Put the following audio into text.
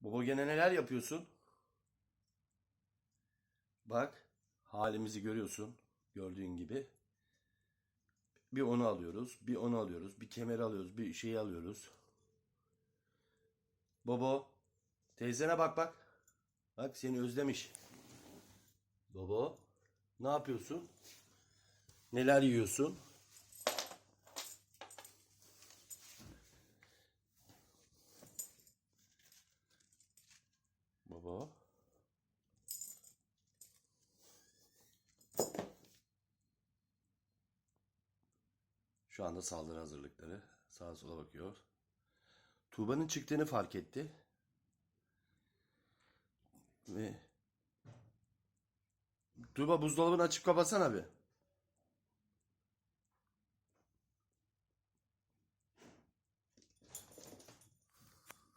Baba gene neler yapıyorsun? Bak halimizi görüyorsun. Gördüğün gibi. Bir onu alıyoruz, bir onu alıyoruz, bir kemer alıyoruz, bir şeyi alıyoruz. Baba, teyzene bak bak. Bak seni özlemiş. Baba, ne yapıyorsun? Neler yiyorsun? Baba. Şu anda saldırı hazırlıkları. Sağa sola bakıyor. Tuğba'nın çıktığını fark etti. Ve Tuğba buzdolabını açıp kapatsana bir.